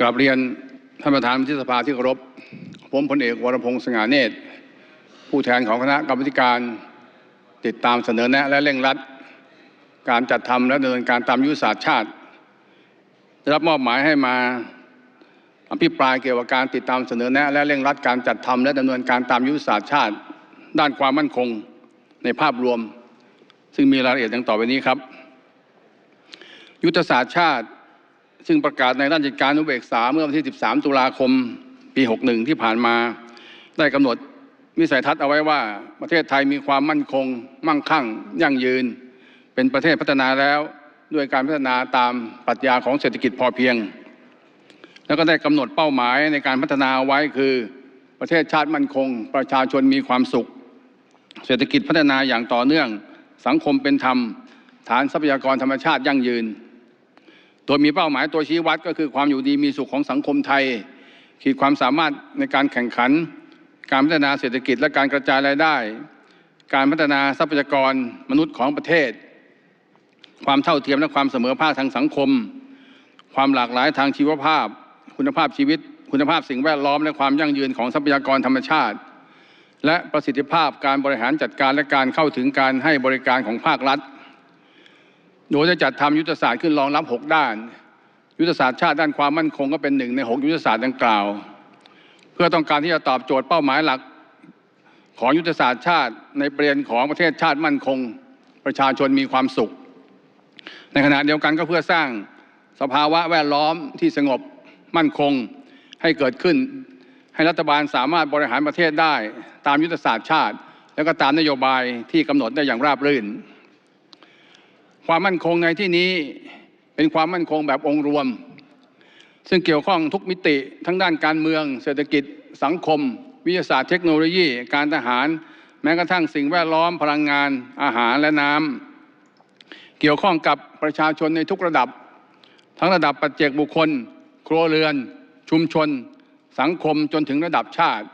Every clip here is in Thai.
กราบเรียนท่านประธานวุฒิสภาที่เคารพ ผมพลเอกวรพงษ์สง่าเนตร ผู้แทนของคณะกรรมการติดตามเสนอแนะและเร่งรัด การจัดทำและดำเนินการตามยุทธศาสตร์ชาติ ได้รับมอบหมายให้มาอภิปรายเกี่ยวกับการติดตามเสนอแนะและเร่งรัดการจัดทำและดำเนินการตามยุทธศาสตร์ชาติ ด้านความมั่นคงในภาพรวม ซึ่งมีรายละเอียดดังต่อไปนี้ครับ ยุทธศาสตร์ชาติ ซึ่งประกาศในราชการนุเบกษาเมื่อวันที่ 13 ตุลาคม ปี 61 ที่ผ่านมา ได้กำหนดวิสัยทัศน์เอาไว้ว่าประเทศไทยมีความมั่นคง มั่งคั่ง ยั่งยืน เป็นประเทศพัฒนาแล้วด้วยการพัฒนาตามปรัชญาของเศรษฐกิจพอเพียง แล้วก็ได้กำหนดเป้าหมายในการพัฒนาไว้คือประเทศชาติมั่นคง ประชาชนมีความสุข เศรษฐกิจพัฒนาอย่างต่อเนื่อง สังคมเป็นธรรม ฐานทรัพยากรธรรมชาติยั่งยืน โดยมีเป้าหมายตัวชี้วัดก็คือความอยู่ดีมีสุขของสังคมไทย ขีดความสามารถในการแข่งขัน การพัฒนาเศรษฐกิจและการกระจายรายได้ การพัฒนาทรัพยากรมนุษย์ของประเทศ ความเท่าเทียมและความเสมอภาคทางสังคม ความหลากหลายทางชีวภาพ คุณภาพชีวิต คุณภาพสิ่งแวดล้อม และความยั่งยืนของทรัพยากรธรรมชาติ และประสิทธิภาพการบริหารจัดการและการเข้าถึงการให้บริการของภาครัฐ โดยจะจัดทำยุทธศาสตร์ขึ้นรองรับ 6 ด้าน ยุทธศาสตร์ชาติด้านความมั่นคงก็เป็นหนึ่งใน 6 ยุทธศาสตร์ดังกล่าว เพื่อต้องการที่จะตอบโจทย์เป้าหมายหลัก ของยุทธศาสตร์ชาติในประเด็นของประเทศชาติมั่นคง ประชาชนมีความสุข ในขณะเดียวกันก็เพื่อสร้างสภาวะแวดล้อมที่สงบมั่นคงให้เกิดขึ้น ให้รัฐบาลสามารถบริหารประเทศได้ตามยุทธศาสตร์ชาติ แล้วก็ตามนโยบายที่กำหนดได้อย่างราบรื่น ความมั่นคงในที่นี้เป็นความมั่นคงแบบองค์รวม ซึ่งเกี่ยวข้องทุกมิติทั้งด้านการเมือง เศรษฐกิจสังคม วิทยาศาสตร์เทคโนโลยี การทหาร แม้กระทั่งสิ่งแวดล้อมพลังงานอาหารและน้ำเกี่ยวข้องกับประชาชนในทุกระดับ ทั้งระดับปัจเจกบุคคล ครัวเรือน ชุมชน สังคมจนถึงระดับชาติ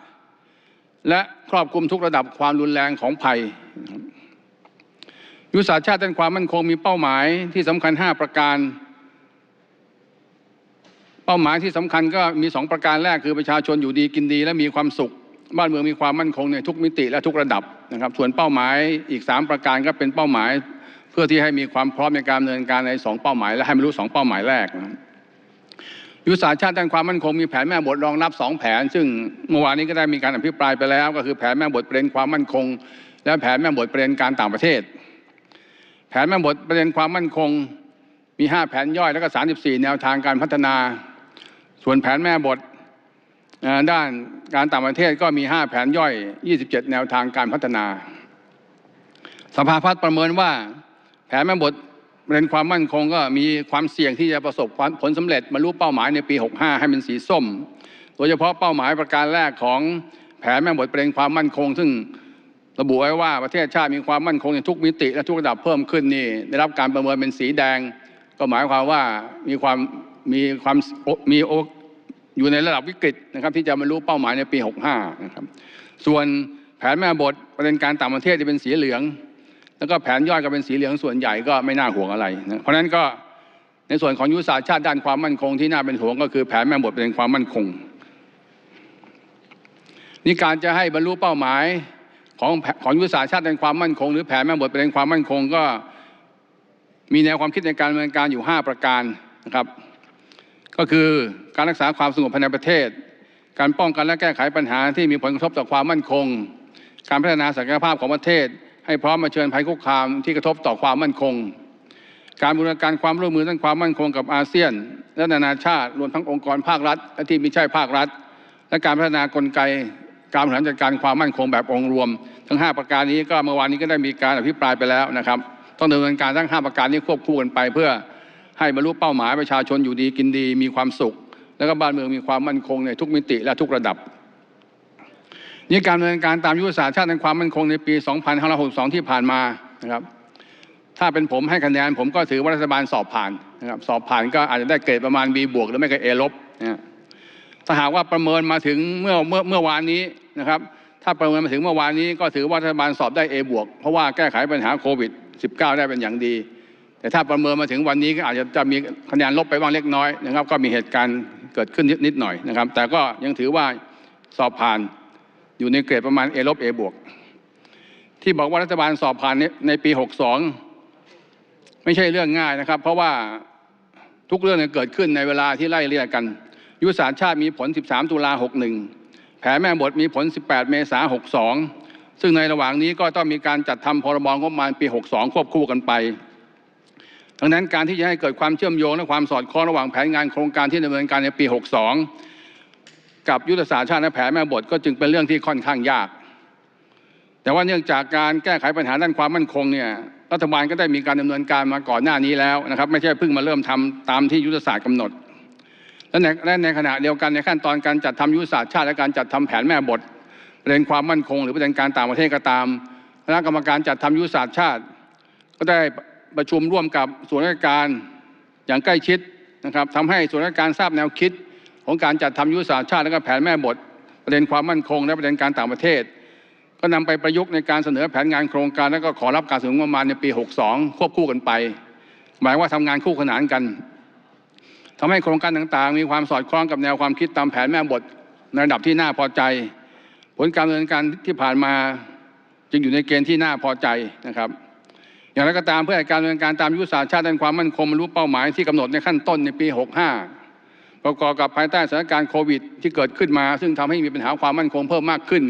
และครอบคลุมทุกระดับความรุนแรงของภัย ยุทธศาสตร์ชาติด้านความมั่นคงมีเป้าหมายที่สำคัญ 5 ประการ เป้าหมายที่สำคัญก็มี 2 ประการแรกคือประชาชนอยู่ดีกินดี และมีความสุข บ้านเมืองมีความมั่นคงในทุกมิติและทุกระดับนะครับ ส่วนเป้าหมายอีก 3 ประการก็เป็นเป้าหมาย เพื่อที่ให้มีความพร้อมในการดำเนินการใน 2 เป้าหมาย และให้บรรลุสองเป้าหมายแรกนะยุทธศาสตร์ชาติด้านความมั่นคงมีแผนแม่บทรองรับ 2 แผน ซึ่งเมื่อวานนี้ก็ได้มีการอภิปรายไปแล้ว ก็คือแผนแม่บทประเด็นความมั่นคง และแผนแม่บทประเด็นการต่างประเทศ แผนแม่บทประเด็นความมั่นคงมี 5 แผนย่อยแล้วก็ 34 แนวทางการพัฒนา ส่วนแผนแม่บทด้านการต่างประเทศก็มี 5 แผนย่อย 27 แนวทางการพัฒนา สภาพัฒน์ประเมินว่า แผนแม่บทประเด็นความมั่นคงก็มีความเสี่ยงที่จะประสบผลสำเร็จบรรลุเป้าหมายในปี 65 ให้เป็นสีส้ม โดยเฉพาะเป้าหมายประการแรกของแผนแม่บทประเด็นความมั่นคง ซึ่ง ระบุไว้ว่าประเทศชาติมีความมั่นคงในทุกมิติและทุกระดับเพิ่มขึ้นนี่ได้รับการประเมินเป็นสีแดง ก็หมายความว่ามีความมีความมีโออยู่ในระดับวิกฤตนะครับ ที่จะบรรลุเป้าหมายในปี 65 นะครับ ส่วนแผนแม่บทประเด็นการต่างประเทศจะเป็นสีเหลือง แล้วก็แผนย่อยก็เป็นสีเหลืองส่วนใหญ่ก็ไม่น่าห่วงอะไรนะเพราะฉะนั้นก็ในส่วนของยุทธศาสตร์ชาติด้านความมั่นคงที่น่าเป็นห่วงก็คือแผนแม่บทประเด็นความมั่นคงนี่การจะให้บรรลุเป้าหมาย ของของยุทธศาสตร์ชาติด้านความมั่นคง หรือแผนแม่บทประเด็นความมั่นคงก็มีแนวความคิดในการดำเนินการอยู่ 5 ประการนะครับ ก็คือการรักษาความสงบภายในประเทศ การป้องกันและแก้ไขปัญหาที่มีผลกระทบต่อความมั่นคง การพัฒนาศักยภาพของประเทศ ให้พร้อมมาเชิญภัยคุกคามที่กระทบต่อความมั่นคง การบูรณาการความร่วมมือด้านความมั่นคงกับอาเซียน และนานาชาติรวมทั้งองค์กรภาครัฐและที่ไม่ใช่ภาครัฐ และการพัฒนากลไก การบริหารจัดการความมั่นคงแบบองค์รวม ทั้ง 5 ประการนี้ก็เมื่อวานนี้ก็ได้มีการอภิปรายไปแล้วนะครับ ต้องดำเนินการทั้ง 5 ประการนี้ควบคู่กันไป เพื่อให้บรรลุเป้าหมายประชาชนอยู่ดีกินดีมีความสุข แล้วก็บ้านเมืองมีความมั่นคงในทุกมิติและทุกระดับนี่การดำเนินการตามยุทธศาสตร์ชาติในความมั่นคงในปี 2562 ที่ผ่านมานะครับ ถ้าเป็นผมให้คะแนนผมก็ถือว่ารัฐบาลสอบผ่านนะครับ สอบผ่านก็อาจจะได้เกรดประมาณ B บวกหรือไม่ก็ A ลบนะ ถ้าหากว่าประเมินมาถึงเมื่อเมื่อเมื่อวานนี้นะครับถ้าประเมินมาถึงเมื่อวานนี้ก็ถือว่ารัฐบาลสอบได้ A บวกเพราะว่าแก้ไขปัญหาโควิด -19 ได้เป็นอย่างดี แต่ถ้าประเมินมาถึงวันนี้ก็อาจจะจะมีคะแนนลบไปบ้างเล็กน้อยนะครับ ก็มีเหตุการณ์เกิดขึ้นนิดนิดหน่อยนะครับ แต่ก็ยังถือว่าสอบผ่านอยู่ในเกรดประมาณ A ลบ A บวกที่บอกว่ารัฐบาลสอบผ่านในในปี 62 ไม่ใช่เรื่องง่ายนะครับ เพราะว่าทุกเรื่องเนี่ยเกิดขึ้นในเวลาที่ไล่เรียกกัน ยุทธศาสตร์ชาติมีผล 13 ตุลา 61 แผนแม่บทมีผล 18 เมษายน62 ซึ่งในระหว่างนี้ก็ต้องมีการจัดทำพรบงบประมาณปี 62 ควบคู่กันไปดังนั้นการที่จะให้เกิดความเชื่อมโยงและความสอดคล้องระหว่างแผนงานโครงการที่ดำเนินการในปี 62 กับยุทธศาสตร์ชาติและแผนแม่บทก็จึงเป็นเรื่องที่ค่อนข้างยาก แต่ว่าเนื่องจากการแก้ไขปัญหาด้านความมั่นคงเนี่ยรัฐบาลก็ได้มีการดำเนินการมาก่อนหน้านี้แล้วนะครับไม่ใช่เพิ่งมาเริ่มทำตามที่ยุทธศาสตร์กำหนด และในและในขณะเดียวกันในขั้นตอนการจัดทำยุทธศาสตร์ชาติและการจัดทำแผนแม่บทประเด็นความมั่นคง หรือประเด็นการต่างประเทศก็ตามคณะกรรมการจัดทำยุทธศาสตร์ชาติ ก็ได้ประชุมร่วมกับส่วนราชการอย่างใกล้ชิดนะครับทำให้ส่วนราชการทราบแนวคิด ของการจัดทำยุทธศาสตร์ชาติและก็แผนแม่บท ประเด็นความมั่นคง และประเด็นการต่างประเทศ ก็นำไปประยุกต์ในการเสนอแผนงานโครงการ และก็ขอรับการสนับสนุนงบประมาณในปี 62 ควบคู่กันไป หมายว่าทำงานคู่ขนานกัน ทำให้โครงการต่างๆ มีความสอดคล้องกับแนวความคิดตามแผนแม่บทในระดับที่น่าพอใจ ผลการดำเนินการที่ผ่านมาจึงอยู่ในเกณฑ์ที่น่าพอใจนะครับ อย่างไรก็ตามเพื่อให้การดำเนินการตามยุทธศาสตร์ชาติด้านความมั่นคงบรรลุเป้าหมายที่กำหนดในขั้นต้นในปี 65 ประกอบกับภายใต้สถานการณ์โควิด ที่เกิดขึ้นมา ซึ่งทำให้มีปัญหาความมั่นคงเพิ่มมากขึ้น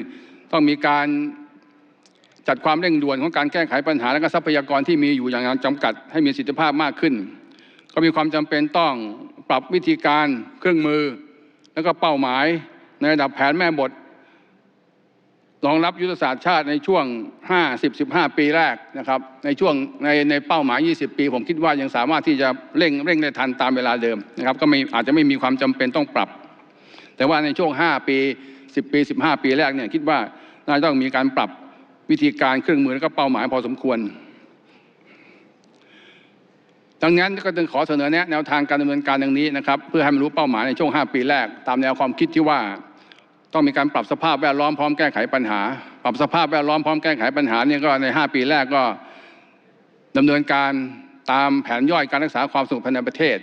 ต้องมีการจัดความเร่งด่วนของการแก้ไขปัญหาและก็ทรัพยากรที่มีอยู่อย่างจำกัด ให้มีสิทธิภาพมากขึ้น ก็มีความจำเป็นต้อง ปรับวิธีการเครื่องมือ และก็เป้าหมายในระดับแผนแม่บทรองรับยุทธศาสตร์ชาติในช่วง 50-15 ปีแรกนะครับในช่วงในในเป้าหมาย 20 ปี ผมคิดว่ายังสามารถที่จะเร่งเร่งได้ทันตามเวลาเดิมนะครับก็ไม่อาจจะไม่มีความจำเป็นต้องปรับ แต่ว่าในช่วง 5 ปี 10 ปี 15 ปีแรกเนี่ยคิดว่าน่าจะต้องมีการปรับวิธีการเครื่องมือและก็เป้าหมายพอสมควร ดังนั้นก็จึงขอเสนอแนะแนวทางการดำเนินการดังนี้นะครับเพื่อให้มันรู้เป้าหมายในช่วง 5 ปีแรก ตามแนวความคิดที่ว่า ต้องมีการปรับสภาพแวดล้อมพร้อมแก้ไขปัญหา ปรับสภาพแวดล้อมพร้อมแก้ไขปัญหาเนี่ยก็ใน 5 ปีแรกก็ดำเนินการตามแผนย่อยการรักษาความสงบภายในประเทศ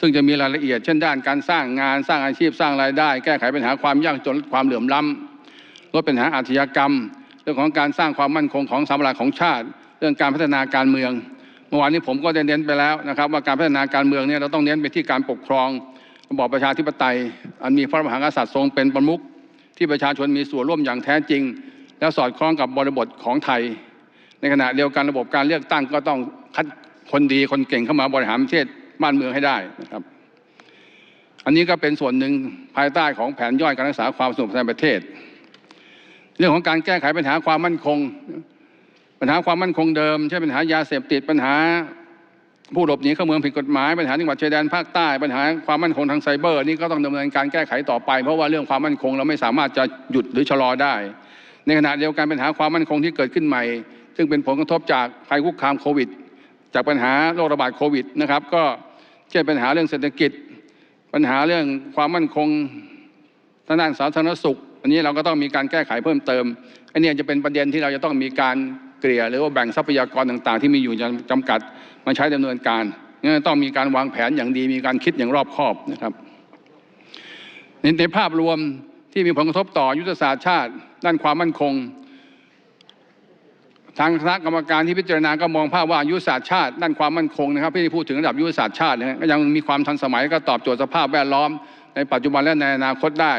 ซึ่งจะมีรายละเอียดเช่นด้านการสร้างงานสร้างอาชีพสร้างรายได้ แก้ไขปัญหาความยากจนความเหลื่อมล้ำลดปัญหาอาชญากรรม เรื่องของการสร้างความมั่นคงของสถาบันของชาติ เรื่องการพัฒนาการเมือง มื่อวานนี้ผมก็ได้เน้นไปแล้วนะครับว่าการพัฒนาการเมืองเนี่ยเราต้องเน้นไปที่การปกครองระบอบประชาธิปไตย อันมีพระมหากษัตริย์ทรงเป็นประมุขที่ประชาชนมีส่วนร่วมอย่างแท้จริง และสอดคล้องกับบริบทของไทย ในขณะเดียวกันระบบการเลือกตั้งก็ต้องคัดคนดีคนเก่งเข้ามาบริหารประเทศบ้านเมืองให้ได้นะครับ อันนี้ก็เป็นส่วนหนึ่งภายใต้ของแผนย่อยการรักษาความสงบในประเทศ เรื่องของการแก้ไขปัญหาความมั่นคง ปัญหาความมั่นคงเดิมเช่นปัญหายาเสพติดปัญหาผู้หลบหนีเข้าเมืองผิดกฎหมายปัญหาจังหวัดชายแดนภาคใต้ปัญหาความมั่นคงทางไซเบอร์นี่ก็ต้องดำเนินการแก้ไขต่อไป เพราะว่าเรื่องความมั่นคงเราไม่สามารถจะหยุดหรือชะลอได้ ในขณะเดียวกันปัญหาความมั่นคงที่เกิดขึ้นใหม่ ซึ่งเป็นผลกระทบจากภัยคุกคามโควิด จากปัญหาโรคระบาดโควิดนะครับก็เช่นปัญหาเรื่องเศรษฐกิจ ปัญหาเรื่องความมั่นคงทางด้านสาธารณสุข อันนี้เราก็ต้องมีการแก้ไขเพิ่มเติมอันนี้จะเป็นประเด็นที่เราจะต้องมีการ เกลี่ยหรือว่าแบ่งทรัพยากรต่างๆ ที่มีอยู่จำกัดมาใช้ดำเนินการต้องมีการวางแผนอย่างดีมีการคิดอย่างรอบคอบนะครับในในภาพรวมที่มีผลกระทบต่อยุทธศาสตร์ชาติ ด้านความมั่นคง ทางคณะกรรมการที่พิจารณาก็มองภาพว่ายุทธศาสตร์ชาติด้านความมั่นคงนะครับที่พูดถึงระดับยุทธศาสตร์ชาตินะก็ยังมีความทันสมัยก็ตอบโจทย์สภาพแวดล้อม ในปัจจุบันและในอนาคตได้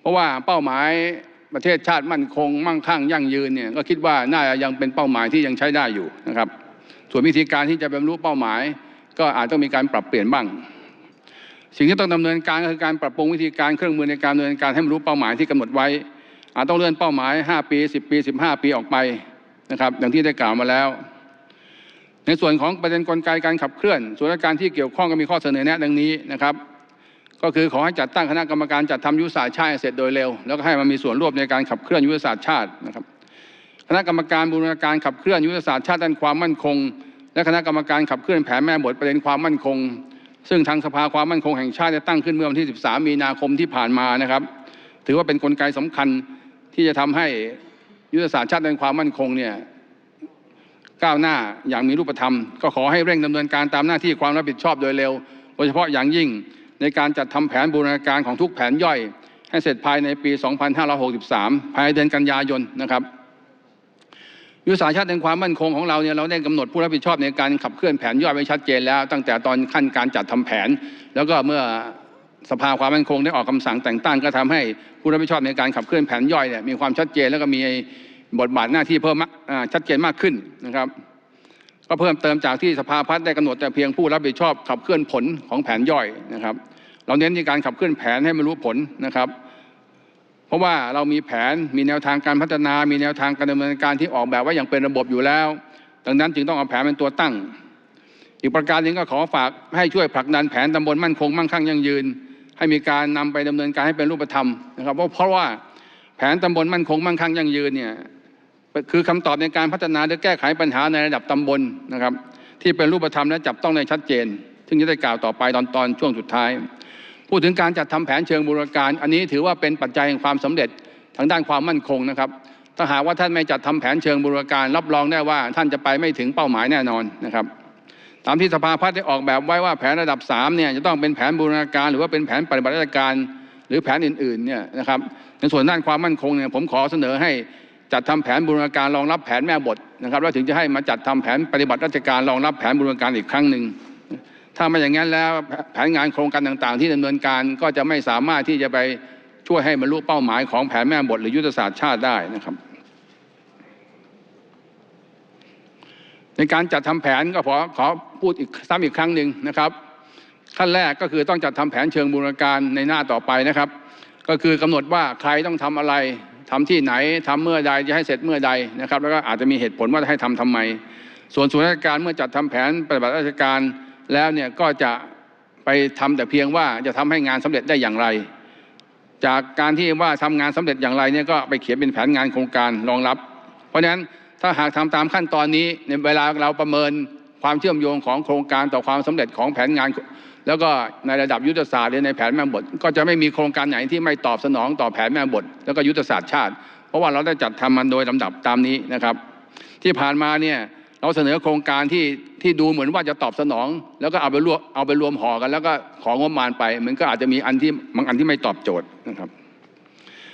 เพราะว่าเป้าหมาย ประเทศชาติมั่นคง มั่งคั่งยั่งยืนเนี่ยก็คิดว่าน่าจะยังเป็นเป้าหมายที่ยังใช้ได้อยู่นะครับ ส่วนวิธีการที่จะบรรลุเป้าหมาย ก็อาจต้องมีการปรับเปลี่ยนบ้าง สิ่งที่ต้องดำเนินการก็คือการปรับปรุงวิธีการเครื่องมือในการดำเนินการให้บรรลุเป้าหมายที่กำหนดไว้ อาจต้องเลื่อนเป้าหมาย 5 ปี 10 ปี 15 ปีออกไปนะครับอย่างที่ได้กล่าวมาแล้ว ในส่วนของประเด็นกลไกการขับเคลื่อนส่วนราชการที่เกี่ยวข้องก็มีข้อเสนอแนะดังนี้นะครับ ก็คือขอให้จัดตั้งคณะกรรมการจัดทำยุทธศาสตร์ชาติเสร็จโดยเร็ว แล้วก็ให้มันมีส่วนร่วมในการขับเคลื่อนยุทธศาสตร์ชาตินะครับคณะกรรมการบูรณาการขับเคลื่อนยุทธศาสตร์ชาติด้านความมั่นคง และคณะกรรมการขับเคลื่อนแผนแม่บทประเด็นความมั่นคง ซึ่งทางสภาความมั่นคงแห่งชาติได้ตั้งขึ้นเมื่อวันที่ 13 มีนาคมที่ผ่านมานะครับ ถือว่าเป็นนกลไกสำคัญที่จะทำให้ยุทธศาสตร์ชาติด้านความมั่นคงเนี่ยก้าวหน้าอย่างมีรูปธรรม ก็ขอให้เร่งดำเนินการตามหน้าที่ความรับผิดชอบโดยเร็ว โดยเฉพาะอย่างยิ่ง ในการจัดทำแผนบูรณาการของทุกแผนย่อย ให้เสร็จภายในปี 2563 ภายในเดือนกันยายนนะครับยุทธศาสตร์ชาติแห่งความมั่นคงของเราเนี่ยเราได้กำหนดผู้รับผิดชอบในการขับเคลื่อนแผนย่อยไว้ชัดเจนแล้ว ตั้งแต่ตอนขั้นการจัดทำแผน แล้วก็เมื่อสภาความมั่นคงได้ออกคำสั่งแต่งตั้งก็ทำให้ผู้รับผิดชอบในการขับเคลื่อนแผนย่อยเนี่ยมีความชัดเจนแล้วก็มีบทบาทหน้าที่เพิ่มมากชัดเจนมากขึ้นนะครับ ก็เพิ่มเติมจากที่สภาพัฒน์ได้กำหนดแต่เพียงผู้รับผิดชอบขับเคลื่อนผลของแผนย่อยนะครับ เราเน้นในการขับเคลื่อนแผนให้มันรู้ผลนะครับ เพราะว่าเรามีแผนมีแนวทางการพัฒนา มีแนวทางการดำเนินการที่ออกแบบไว้อย่างเป็นระบบอยู่แล้ว ดังนั้นจึงต้องเอาแผนเป็นตัวตั้ง อีกประการหนึ่งก็ขอฝากให้ช่วยผลักดันแผนตำบลมั่นคงมั่งคั่งยั่งยืน ให้มีการนำไปดำเนินการให้เป็นรูปธรรมนะครับ เพราะเพราะว่าแผนตำบลมั่นคงมั่งคั่งยั่งยืนเนี่ยคือคำตอบในการพัฒนาหรือแก้ไขปัญหาในระดับตำบลนะครับ ที่เป็นรูปธรรมและจับต้องได้ชัดเจน ซึ่งจะได้กล่าวต่อไปตอนตอนช่วงสุดท้าย พูดถึงการจัดทำแผนเชิงบูรณาการ อันนี้ถือว่าเป็นปัจจัยแห่งความสำเร็จทางด้านความมั่นคงนะครับ ถ้าหากว่าท่านไม่จัดทำแผนเชิงบูรณาการ รับรองได้ว่าท่านจะไปไม่ถึงเป้าหมายแน่นอนนะครับ ตามที่สภาพัฒน์ได้ออกแบบไว้ว่าแผนระดับ3เนี่ยจะต้องเป็นแผนบูรณาการ หรือว่าเป็นแผนปฏิบัติราชการ หรือแผนอื่นๆเนี่ยนะครับ ในส่วนด้านความมั่นคงเนี่ยผมขอเสนอให้จัดทำแผนบูรณาการรองรับแผนแม่บทนะครับแล้วถึงจะให้มาจัดทำแผนปฏิบัติราชการรองรับแผนบูรณาการอีกครั้งหนึ่ง ถ้าไม่อย่างนั้นแล้วแผนงานโครงการต่าง ๆ ที่ดำเนินการก็จะไม่สามารถที่จะไปช่วยให้บรรลุเป้าหมายของแผนแม่บทหรือยุทธศาสตร์ชาติได้นะครับ ในการจัดทำแผนก็ขอขอพูดอีกซ้ำอีกครั้งหนึ่งนะครับ ขั้นแรกก็คือต้องจัดทำแผนเชิงบูรณาการในหน้าต่อไปนะครับ ก็คือกำหนดว่าใครต้องทำอะไรทำที่ไหนทำเมื่อใดจะให้เสร็จเมื่อใดนะครับ แล้วก็อาจจะมีเหตุผลว่าให้ทำทำไม ส่วนส่วนราชการเมื่อจัดทำแผนปฏิบัติราชการ แล้วเนี่ยก็จะไปทำแต่เพียงว่าจะทำให้งานสำเร็จได้อย่างไร จากการที่ว่าทำงานสำเร็จอย่างไรเนี่ยก็ไปเขียนเป็นแผนงานโครงการรองรับ เพราะฉะนั้นถ้าหากทำตามขั้นตอนนี้ในเวลาเราประเมินความเชื่อมโยงของโครงการต่อความสำเร็จของแผนงาน แล้วก็ในระดับยุทธศาสตร์หรือในแผนแม่บท ก็จะไม่มีโครงการไหนที่ไม่ตอบสนองต่อแผนแม่บท แล้วก็ยุทธศาสตร์ชาติ เพราะว่าเราได้จัดทำมันโดยลำดับตามนี้นะครับ ที่ผ่านมาเนี่ย เราเสนอโครงการที่ที่ดูเหมือนว่าจะตอบสนอง แล้วก็เอาไปรวมเอาไปรวมห่อกัน แล้วก็ของงบประมาณไป มันก็อาจจะมีอันที่บางอันที่ไม่ตอบโจทย์นะครับ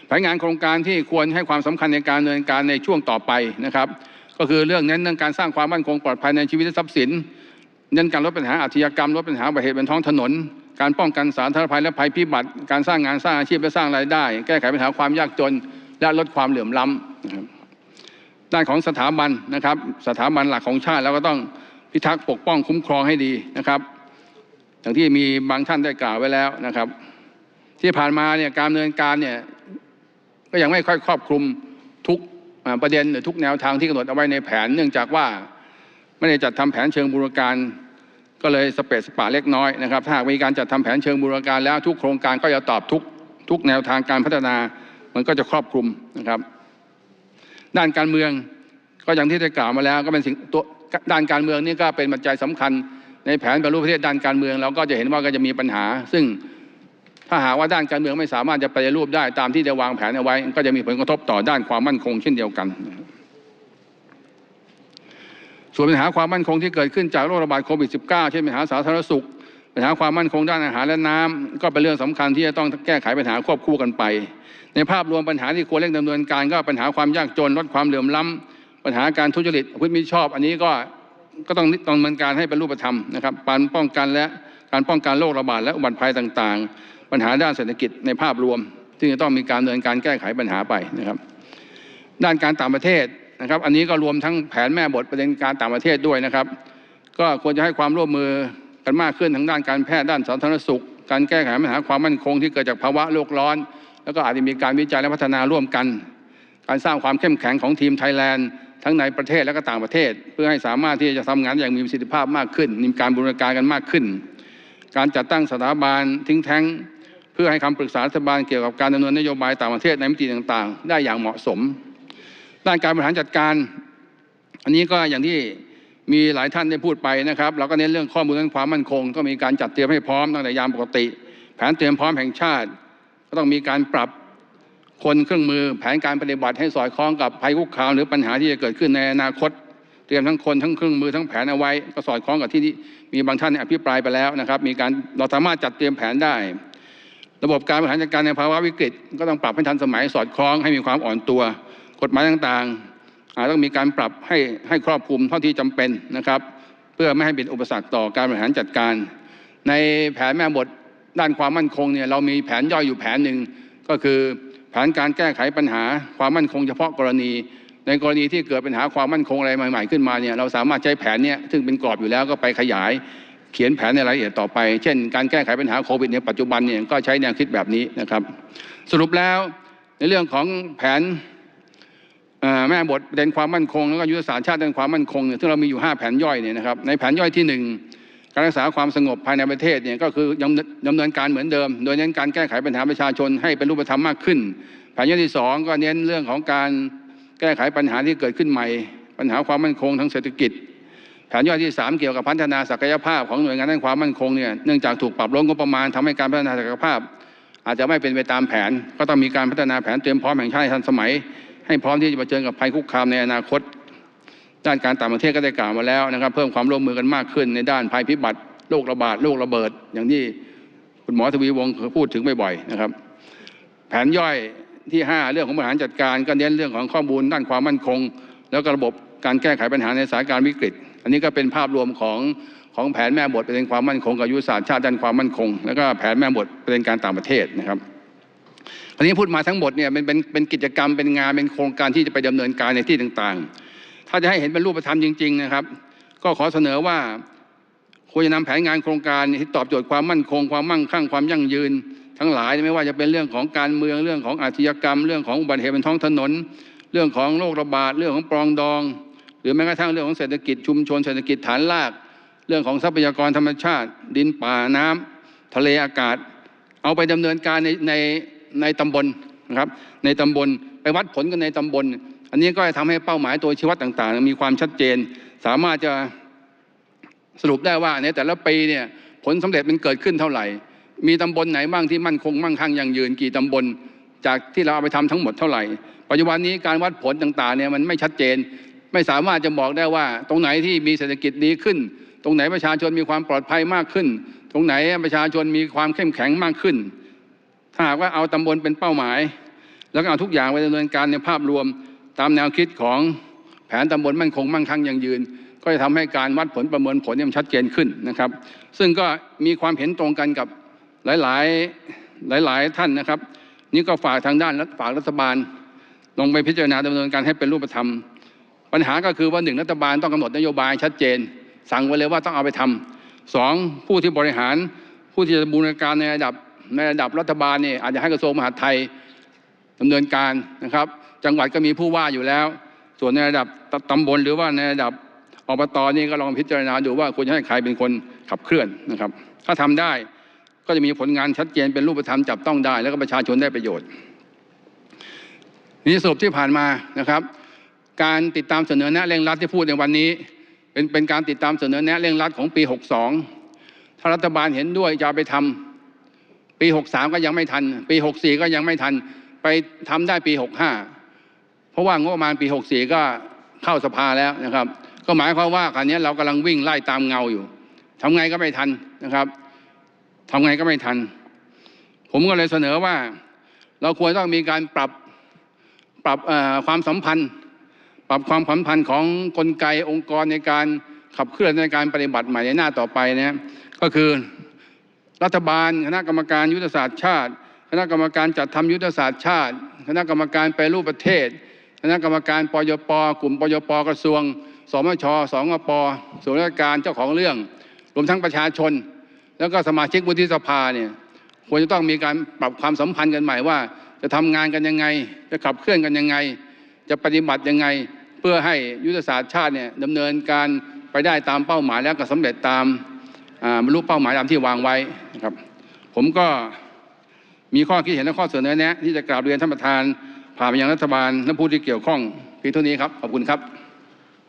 แผนงานโครงการที่ควรให้ความสำคัญในการดำเนินการในช่วงต่อไปนะครับ ก็คือเรื่องเน้นเรื่องการสร้างความมั่นคงปลอดภัยในชีวิตและทรัพย์สินเน้นการลดปัญหาอาชญากรรมลดปัญหาอุบัติเหตุบนท้องถนน การป้องกันสาธารณภัยและภัยพิบัติ การสร้างงานสร้างอาชีพและสร้างรายได้ แก้ไขปัญหาความยากจน และลดความเหลื่อมล้ำนะครับ ด้านของสถาบันนะครับ สถาบันหลักของชาติแล้วก็ต้องพิทักษ์ปกป้องคุ้มครองให้ดีนะครับอย่างที่มีบางท่านได้กล่าวไว้แล้วนะครับ ที่ผ่านมาเนี่ยการดำเนินการเนี่ยก็ยังไม่ค่อยครอบคลุมทุกประเด็นหรือทุกแนวทางที่กำหนดเอาไว้ในแผน เนื่องจากว่าไม่ได้จัดทำแผนเชิงบูรการ ก็เลยสเปซสปะเล็กน้อยนะครับถ้ามีการจัดทำแผนเชิงบูรการแล้วทุกโครงการก็จะตอบทุกทุกแนวทางการพัฒนา มันก็จะครอบคลุมนะครับ ด้านการเมืองก็อย่างที่ได้กล่าวมาแล้วก็เป็นสิ่งตัวด้านการเมืองนี่ก็เป็นปัจจัยสำคัญในแผนปฏิรูปประเทศด้านการเมืองเราก็จะเห็นว่าก็จะมีปัญหา ซึ่งถ้าหากว่าด้านการเมืองไม่สามารถจะปฏิรูปได้ตามที่ได้วางแผนเอาไว้ ก็จะมีผลกระทบต่อด้านความมั่นคงเช่นเดียวกัน ส่วนปัญหาความมั่นคงที่เกิดขึ้นจากโรคระบาดโควิด -19 เช่นปัญหาสาธารณสุข ปัญหาความมั่นคงด้านอาหารและน้ำก็เป็นเรื่องสำคัญที่จะต้องแก้ไขปัญหาควบคู่กันไป ในภาพรวมปัญหาที่ควรเร่งดำเนินการ ก็ปัญหาความยากจนลดความเหลื่อมล้ำปัญหาการทุจริตพฤติมิชอบ อันนี้ก็ก็ต้องต้องดำเนินการให้เป็นรูปธรรมนะครับการป้องกันและการป้องกันโรคระบาดและอุบัติภัยต่างๆ ปัญหาด้านเศรษฐกิจในภาพรวม ซึ่งจะต้องมีการดำเนินการแก้ไขปัญหาไปนะครับ ด้านการต่างประเทศนะครับ อันนี้ก็รวมทั้งแผนแม่บทประเด็นการต่างประเทศด้วยนะครับ ก็ควรจะให้ความร่วมมือ กันมากขึ้นทั้งด้านการแพทย์ด้านสาธารณสุข การแก้ไขปัญหาความมั่นคงที่เกิดจากภาวะโลกร้อน แล้วก็อาจจะมีการวิจัยและพัฒนาร่วมกัน การสร้างความเข้มแข็งของทีมไทยแลนด์ทั้งในประเทศและก็ต่างประเทศ เพื่อให้สามารถที่จะทำงานอย่างมีประสิทธิภาพมากขึ้นมีการบูรณาการกันมากขึ้น การจัดตั้งสถาบันทิ้งแท้งเพื่อให้คำปรึกษารัฐบาลเกี่ยวกับการดำเนินนโยบายต่างประเทศในมิติต่างๆ ได้อย่างเหมาะสม ด้านการบริหารจัดการ อันนี้ก็อย่างที่ มีหลายท่านได้พูดไปนะครับ เราก็เน้นเรื่องข้อมูลเรื่องความมั่นคง ก็มีการจัดเตรียมให้พร้อมตั้งแต่ยามปกติ แผนเตรียมพร้อมแห่งชาติ ก็ต้องมีการปรับคนเครื่องมือแผนการปฏิบัติให้สอดคล้องกับภัยคุกคามหรือปัญหาที่จะเกิดขึ้นในอนาคต เตรียมทั้งคนทั้งเครื่องมือทั้งแผนเอาไว้ ก็สอดคล้องกับที่มีบางท่านอภิปรายไปแล้วนะครับ มีการเราสามารถจัดเตรียมแผนได้ ระบบการบริหารจัดการในภาวะวิกฤต ก็ต้องปรับให้ทันสมัยสอดคล้องให้มีความอ่อนตัว กฎหมายต่างๆ ต้องมีการปรับให้ให้ครอบคลุมเท่าที่จำเป็นนะครับ เพื่อไม่ให้เป็นอุปสรรคต่อการบริหารจัดการ ในแผนแม่บทด้านความมั่นคงเนี่ยเรามีแผนย่อยอยู่แผนหนึ่งก็คือแผนการแก้ไขปัญหาความมั่นคงเฉพาะกรณี ในกรณีที่เกิดปัญหาความมั่นคงอะไรใหม่ ๆ ขึ้นมาเนี่ยเราสามารถใช้แผนเนี้ยซึ่งเป็นกรอบอยู่แล้วก็ไปขยาย เขียนแผนในรายละเอียดต่อไป เช่น การแก้ไขปัญหาโควิดในปัจจุบันเนี่ยก็ใช้แนวคิดแบบนี้นะครับ สรุปแล้วในเรื่องของแผน แม่บทประเด็นความมั่นคงแล้วก็ยุทธศาสตร์ชาติด้านความมั่นคงเนี่ยซึ่งเรามีอยู่ 5 แผนย่อยเนี่ยนะครับในแผนย่อยที่ 1 การรักษาความสงบภายในประเทศเนี่ยก็คือยังดำเนินการเหมือนเดิม โดยเน้นการแก้ไขปัญหาประชาชนให้เป็นรูปธรรมมากขึ้น แผนย่อยที่ 2 ก็เน้นเรื่องของการแก้ไขปัญหาที่เกิดขึ้นใหม่ ปัญหาความมั่นคงทางเศรษฐกิจแผนย่อยที่ 3 เกี่ยวกับพัฒนาศักยภาพของหน่วยงานด้านความมั่นคงเนี่ยเนื่องจากถูกปรับลดงบประมาณทำให้การพัฒนาศักยภาพ อาจจะไม่เป็นไปตามแผน ก็ต้องมีการพัฒนาแผนเตรียมพร้อมแห่งชาติทันสมัย ให้พร้อมที่จะเผชิญกับภัยคุกคามในอนาคต ด้านการต่างประเทศก็ได้กล่าวมาแล้วนะครับ เพิ่มความร่วมมือกันมากขึ้นในด้านภัยพิบัติโรคระบาดโรคระเบิด อย่างที่คุณหมอทวีวงศ์พูดถึงบ่อยๆนะครับ แผนย่อยที่ 5 เรื่องของบริหารจัดการก็เน้นเรื่องของข้อมูลด้านความมั่นคง แล้วก็ระบบการแก้ไขปัญหาในสถานการณ์วิกฤต อันนี้ก็เป็นภาพรวมของของแผนแม่บทประเด็นความมั่นคงกับยุทธศาสตร์ชาติด้านความมั่นคง แล้วก็แผนแม่บทประเด็นการต่างประเทศนะครับ อันนี้พูดมาทั้งหมดเนี่ยเป็นเป็นเป็นกิจกรรมเป็นงานเป็นโครงการที่จะไปดำเนินการในที่ต่างๆ ถ้าจะให้เห็นเป็นรูปธรรมจริง ๆ นะครับ ก็ขอเสนอว่าควรจะนำแผนงานโครงการที่ตอบโจทย์ความมั่นคง ความมั่งคั่งความยั่งยืน ทั้งหลายไม่ว่าจะเป็นเรื่องของการเมืองเรื่องของอาชญากรรม เรื่องของอุบัติเหตุบนท้องถนน เรื่องของโรคระบาดเรื่องของปรองดอง หรือแม้กระทั่งเรื่องของเศรษฐกิจชุมชนเศรษฐกิจฐานราก เรื่องของทรัพยากรธรรมชาติ ดินป่าน้ำทะเลอากาศ เอาไปดำเนินการในใน ในตำบลนะครับในตำบลไปวัดผลกันในตำบล อันนี้ก็จะทำให้เป้าหมายตัวชี้วัดต่างๆ มีความชัดเจน สามารถจะสรุปได้ว่าในแต่ละปีเนี่ยผลสำเร็จมันเกิดขึ้นเท่าไหร่ มีตำบลไหนบ้างที่มั่นคงมั่งคั่งยั่งยืนกี่ตำบล จากที่เราเอาไปทำทั้งหมดเท่าไหร่ ปัจจุบันนี้การวัดผลต่างๆเนี่ยมันไม่ชัดเจน ไม่สามารถจะบอกได้ว่า ตรงไหนที่มีเศรษฐกิจดีขึ้น ตรงไหนประชาชนมีความปลอดภัยมากขึ้น ตรงไหนประชาชนมีความเข้มแข็งมากขึ้น ถ้าหากว่าเอาตำบลเป็นเป้าหมาย แล้วก็เอาทุกอย่างไปดำเนินการในภาพรวมตามแนวคิดของแผนตำบลมั่นคงมั่งคั่งยั่งยืน ก็จะทำให้การวัดผลประเมินผลเนี่ยมันชัดเจนขึ้นนะครับ ซึ่งก็มีความเห็นตรงกันกับหลายๆหลาย ๆ ท่านนะครับ นี่ก็ฝากทางด้านรัฐฝากรัฐบาล ลงไปพิจารณาดำเนินการให้เป็นรูปธรรม ปัญหาก็คือว่าหนึ่งรัฐบาลต้องกำหนดนโยบายชัดเจน สั่งไว้เลยว่าต้องเอาไปทำสองผู้ที่บริหารผู้ที่จะบูรณาการในระดับ ในระดับรัฐบาลเนี่ยอาจจะให้กระทรวงมหาดไทยดำเนินการนะครับ จังหวัดก็มีผู้ว่าอยู่แล้ว ส่วนในระดับตตำบลหรือว่าในระดับอบตนี่ก็ลองพิจารณาดูว่าควรจะให้ใครเป็นคนขับเคลื่อนนะครับ ถ้าทำได้ก็จะมีผลงานชัดเจนเป็นรูปธรรมจับต้องได้ แล้วก็ประชาชนได้ประโยชน์นี่สรุปที่ผ่านมานะครับ การติดตามเสนอแนะเร่งรัดที่พูดในวันนี้ เป็นเป็นการติดตามเสนอแนะเร่งรัดของปี 62 ถ้ารัฐบาลเห็นด้วยจะไปทำ ปี 63 ก็ยังไม่ทัน ปี 64 ก็ยังไม่ทัน ไปทำได้ปี 65 เพราะว่างบประมาณปี 64 ก็เข้าสภาแล้วนะครับ ก็หมายความว่าคราวนี้เรากำลังวิ่งไล่ตามเงาอยู่ทำไงก็ไม่ทันนะครับทำไงก็ไม่ทัน ผมก็เลยเสนอว่าเราควรต้องมีการปรับปรับความสัมพันธ์ ปรับความสัมพันธ์ของกลไกองค์กรในการขับเคลื่อนในการปฏิบัติใหม่ในหน้าต่อไปนะก็คือ รัฐบาล คณะกรรมการยุทธศาสตร์ชาติ คณะกรรมการจัดทำยุทธศาสตร์ชาติ คณะกรรมการไปรูปประเทศ คณะกรรมการปยปกลุ่มปยปกระทรวง สมชสงปส่วนราชการเจ้าของเรื่อง รวมทั้งประชาชน แล้วก็สมาชิกวุฒิสภาเนี่ยควรจะต้องมีการปรับความสัมพันธ์กันใหม่ว่า จะทำงานกันยังไง จะขับเคลื่อนกันยังไง จะปฏิบัติยังไง เพื่อให้ยุทธศาสตร์ชาติเนี่ยดำเนินการไปได้ตามเป้าหมายแล้วก็สำเร็จตาม บรรลุเป้าหมายตามที่วางไว้นะครับ ผมก็มีข้อคิดเห็นและข้อเสนอแนะที่จะกราบเรียนท่านประธานผ่านไปยังรัฐบาลและผู้ที่เกี่ยวข้องเพียงเท่านี้ครับขอบคุณครับ